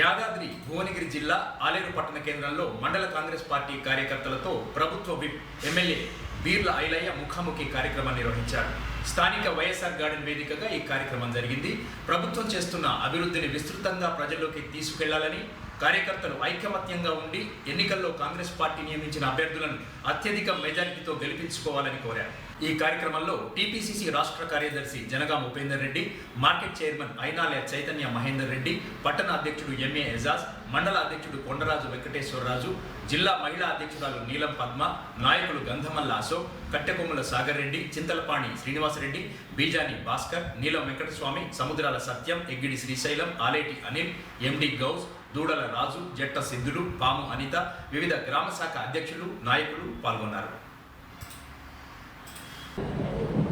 యాదాద్రి భువనగిరి జిల్లా ఆలేరు పట్టణ కేంద్రంలో మండల కాంగ్రెస్ పార్టీ కార్యకర్తలతో ప్రభుత్వ విప్ ఎమ్మెల్యే బీర్ల ఐలయ్య ముఖాముఖి కార్యక్రమం నిర్వహించారు. స్థానిక వైఎస్ఆర్ గార్డెన్ వేదికగా ఈ కార్యక్రమం జరిగింది. ప్రభుత్వం చేస్తున్న అభివృద్ధిని విస్తృతంగా ప్రజల్లోకి తీసుకెళ్ళాలని కార్యకర్తలు ఐకమత్యంగా ఉండి ఎన్నికల్లో కాంగ్రెస్ పార్టీ నియమించిన అభ్యర్థులను అత్యధిక మెజారిటీతో గెలిపించుకోవాలని కోరారు. ఈ కార్యక్రమంలో టీపీసీసీ రాష్ట్ర కార్యదర్శి జనగాం ఉపేందర్ రెడ్డి మార్కెట్ చైర్మన్ ఐనాలయ చైతన్య మహేందర్ రెడ్డి పట్టణ అధ్యక్షుడు ఎంఏ ఎజాజ్ మండల అధ్యక్షుడు కొండరాజు వెంకటేశ్వరరాజు జిల్లా మహిళా అధ్యక్షురాలు నీలం పద్మ నాయకులు గంధమల్ల అశోక్ కట్టెకొమ్మల సాగర్ రెడ్డి చింతలపాణి శ్రీనివాసరెడ్డి బీజాని భాస్కర్ నీలం వెంకటస్వామి సముద్రాల సత్యం ఎగ్గిడి శ్రీశైలం ఆలేటి అనిల్ ఎండి గౌస్ దూడల రాజు జట్ట సిద్ధులు పాము అనిత వివిధ గ్రామ శాఖ అధ్యక్షులు నాయకులు పాల్గొన్నారు.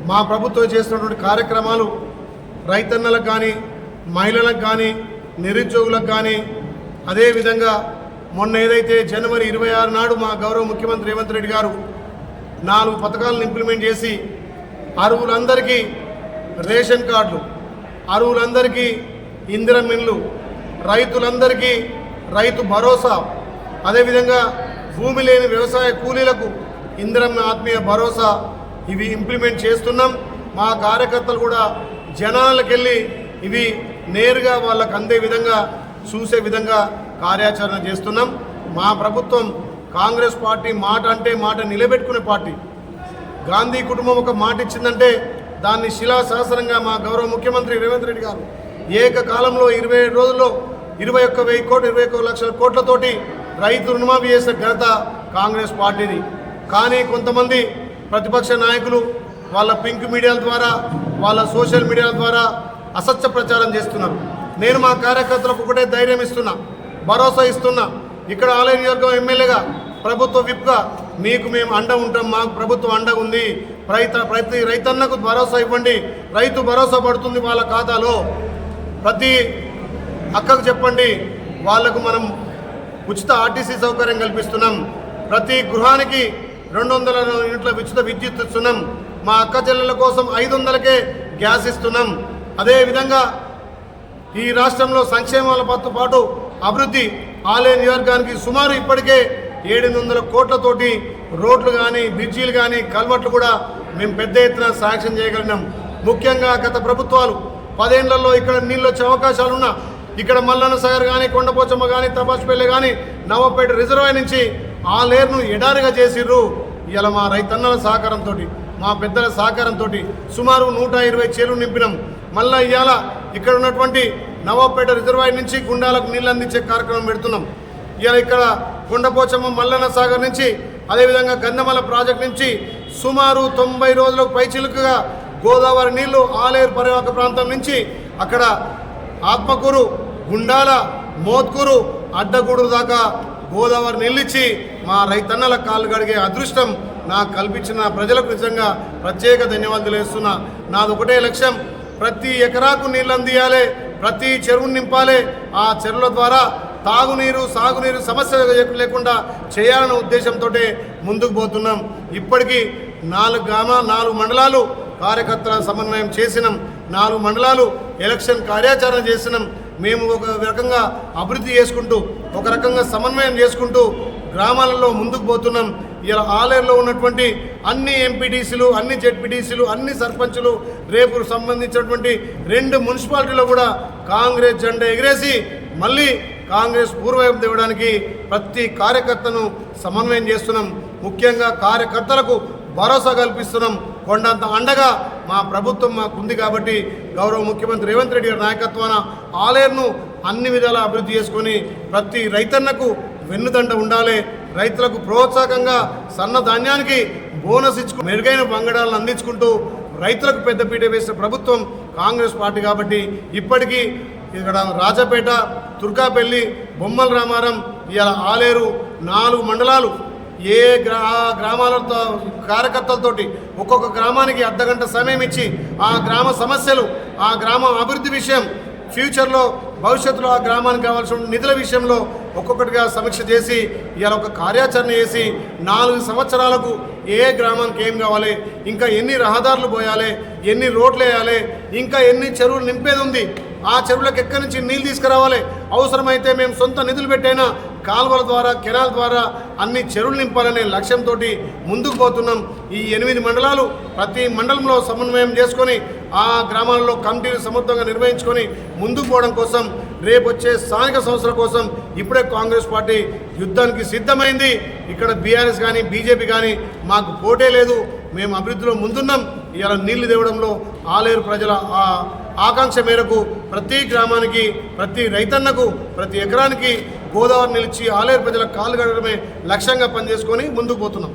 మా ప్రభుత్వం చేస్తున్నటువంటి కార్యక్రమాలు రైతన్నలకు కానీ మహిళలకు కానీ నిరుద్యోగులకు కానీ అదేవిధంగా మొన్న ఏదైతే జనవరి ఇరవై ఆరు నాడు మా గౌరవ ముఖ్యమంత్రి రేవంత్ రెడ్డి గారు నాలుగు పథకాలను ఇంప్లిమెంట్ చేసి అరువులందరికీ రేషన్ కార్డులు అరువులందరికీ ఇందిరమిన్లు రైతులందరికీ రైతు భరోసా. అదేవిధంగా భూమి లేని వ్యవసాయ కూలీలకు ఇందిరమ్మ ఆత్మీయ భరోసా ఇవి ఇంప్లిమెంట్ చేస్తున్నాం. మా కార్యకర్తలు కూడా జనాలకు వెళ్ళి ఇవి నేరుగా వాళ్ళకు అందే విధంగా చూసే విధంగా కార్యాచరణ చేస్తున్నాం. మా ప్రభుత్వం కాంగ్రెస్ పార్టీ మాట అంటే మాట నిలబెట్టుకునే పార్టీ. గాంధీ కుటుంబం ఒక మాట ఇచ్చిందంటే దాన్ని శిలాశాసనంగా మా గౌరవ ముఖ్యమంత్రి రేవంత్ రెడ్డి గారు ఏకకాలంలో ఇరవై ఏడు రోజుల్లో ఇరవై ఒక్క వెయ్యి కోట్లు ఇరవై ఒక్క లక్షల కోట్లతోటి రైతు రుణమాఫీ చేసిన ఘనత కాంగ్రెస్ పార్టీది. కానీ కొంతమంది ప్రతిపక్ష నాయకులు వాళ్ళ పింక్ మీడియాల ద్వారా వాళ్ళ సోషల్ మీడియాల ద్వారా అసత్య ప్రచారం చేస్తున్నారు. నేను మా కార్యకర్తలకు ఒకటే ధైర్యం ఇస్తున్నా భరోసా ఇస్తున్నా. ఇక్కడ ఆలయ నియోజకవర్గం ఎమ్మెల్యేగా ప్రభుత్వ విప్గా మీకు మేము అండ ఉంటాం మాకు ప్రభుత్వం అండ ఉంది. రైత ప్రతి రైతన్నకు భరోసా ఇవ్వండి. రైతు భరోసా పడుతుంది వాళ్ళ ఖాతాలో. ప్రతి అక్కకు చెప్పండి. వాళ్ళకు మనం ఉచిత ఆర్టీసీ సౌకర్యం కల్పిస్తున్నాం. ప్రతి గృహానికి రెండు వందల యూనిట్ల ఉచిత విద్యుత్ ఇస్తున్నాం. మా అక్క చెల్లెల కోసం ఐదు వందలకే గ్యాస్ ఇస్తున్నాం. అదేవిధంగా ఈ రాష్ట్రంలో సంక్షేమాలతో పాటు అభివృద్ధి ఆలయ నియోజకానికి సుమారు ఇప్పటికే ఏడు వందల కోట్లతోటి రోడ్లు కానీ బ్రిడ్జీలు కానీ కల్వర్ట్లు కూడా మేము పెద్ద ఎత్తున శాంక్షన్ చేయగలిగినాం. ముఖ్యంగా గత ప్రభుత్వాలు పదేళ్ళలో ఇక్కడ నీళ్ళు వచ్చే అవకాశాలున్నా ఇక్కడ మల్లన్న సాగర్ కానీ కొండపోచమ్మ కానీ తపాసుపల్లి కానీ నవపేట రిజర్వాయర్ నుంచి ఆ లేరును ఎడారిగా చేసిర్రు ఇలా మా రైతన్నల సహకారంతో మా పెద్దల సహకారంతో సుమారు నూట ఇరవై చేలు నింపినాం. మళ్ళా ఇవాళ ఇక్కడ ఉన్నటువంటి నవాపేట రిజర్వాయర్ నుంచి గుండాలకు నీళ్ళు అందించే కార్యక్రమం పెడుతున్నాం. ఇవాళ ఇక్కడ కొండపోచమ్మ మల్లన్న సాగర్ నుంచి అదేవిధంగా గంధమల ప్రాజెక్ట్ నుంచి సుమారు తొంభై రోజులకు పైచిలుకగా గోదావరి నీళ్ళు ఆలేరు పరివాహక ప్రాంతం నుంచి అక్కడ ఆత్మకూరు గుండాల మోత్కూరు అడ్డగూడు దాకా గోదావరి నిలిచి మా రైతన్నల కాళ్ళు గడిగే అదృష్టం నాకు కల్పించిన ప్రజలకు నిజంగా ప్రత్యేక ధన్యవాదాలు వేస్తున్నా నాది ఒకటే లక్ష్యం ప్రతి ఎకరాకు నీళ్ళు అందియాలి ప్రతి చెరువును నింపాలి ఆ చెరువుల ద్వారా తాగునీరు సాగునీరు సమస్య లేకుండా చేయాలనే ఉద్దేశంతో ముందుకు పోతున్నాం. ఇప్పటికీ నాలుగు గ్రామ నాలుగు మండలాలు కార్యకర్తల సమన్వయం చేసినాం. నాలుగు మండలాలు ఎలక్షన్ కార్యాచరణ చేసినాం మేము ఒక రకంగా అభివృద్ధి చేసుకుంటూ ఒక రకంగా సమన్వయం చేసుకుంటూ గ్రామాలలో ముందుకు పోతున్నాం. ఇలా ఆలయంలో ఉన్నటువంటి అన్ని ఎంపీటీసీలు అన్ని జెడ్పీటీసీలు అన్ని సర్పంచులు రేపు సంబంధించినటువంటి రెండు మున్సిపాలిటీలో కూడా కాంగ్రెస్ జెండా ఎగిరేసి మళ్ళీ కాంగ్రెస్ పూర్వయం తేవడానికి ప్రతి కార్యకర్తను సమన్వయం చేస్తున్నాం. ముఖ్యంగా కార్యకర్తలకు భరోసా కల్పిస్తున్నాం. కొండంత అండగా మా ప్రభుత్వం మాకుంది కాబట్టి గౌరవ ముఖ్యమంత్రి రేవంత్ రెడ్డి గారి నాయకత్వాన ఆలయంను అన్ని విధాలా అభివృద్ధి చేసుకొని ప్రతి రైతన్నకు వెన్నుదండ ఉండాలి. రైతులకు ప్రోత్సాహకంగా సన్న ధాన్యానికి బోనస్ ఇచ్చుకు మెరుగైన బంగడాలను అందించుకుంటూ రైతులకు పెద్దపీట వేసిన ప్రభుత్వం కాంగ్రెస్ పార్టీ కాబట్టి ఇప్పటికీ ఇక్కడ రాజపేట తుర్కాపల్లి బొమ్మల రామారం ఇలా ఆలేరు నాలుగు మండలాలు ఏ గ్రా గ్రామాలతో కార్యకర్తలతోటి ఒక్కొక్క గ్రామానికి అర్ధగంట సమయం ఇచ్చి ఆ గ్రామ సమస్యలు ఆ గ్రామ అభివృద్ధి విషయం ఫ్యూచర్లో భవిష్యత్తులో ఆ గ్రామానికి కావాల్సిన నిధుల విషయంలో ఒక్కొక్కటిగా సమీక్ష చేసి ఇవాళ ఒక కార్యాచరణ చేసి నాలుగు సంవత్సరాలకు ఏ గ్రామానికి ఏం కావాలి ఇంకా ఎన్ని రహదారులు పోయాలి ఎన్ని రోడ్లు వేయాలి ఇంకా ఎన్ని చెరువులు నింపేది ఉంది ఆ చెరువులకు ఎక్కడి నుంచి నీళ్ళు తీసుకురావాలి అవసరమైతే మేము సొంత నిధులు పెట్టైనా కాలువల ద్వారా కెనాల్ ద్వారా అన్ని చెరువులు నింపాలనే లక్ష్యంతో ముందుకు పోతున్నాం. ఈ ఎనిమిది మండలాలు ప్రతి మండలంలో సమన్వయం చేసుకొని ఆ గ్రామాల్లో కమిటీలు సమర్థంగా నిర్వహించుకొని ముందుకు పోవడం కోసం రేపు వచ్చే స్థానిక సంస్థల కోసం ఇప్పుడే కాంగ్రెస్ పార్టీ యుద్ధానికి సిద్ధమైంది. ఇక్కడ బీఆర్ఎస్ కానీ బీజేపీ కానీ మాకు పోటే లేదు. మేము అభివృద్ధిలో ముందున్నాం. ఇవాళ నీళ్ళు తేవడంలో ఆలేరు ప్రజల ఆకాంక్ష మేరకు ప్రతి గ్రామానికి ప్రతి రైతన్నకు ప్రతి ఎకరానికి గోదావరి నిలిచి ఆలేరు ప్రజల కాలు గడమే లక్ష్యంగా పనిచేసుకొని ముందుకు పోతున్నాం.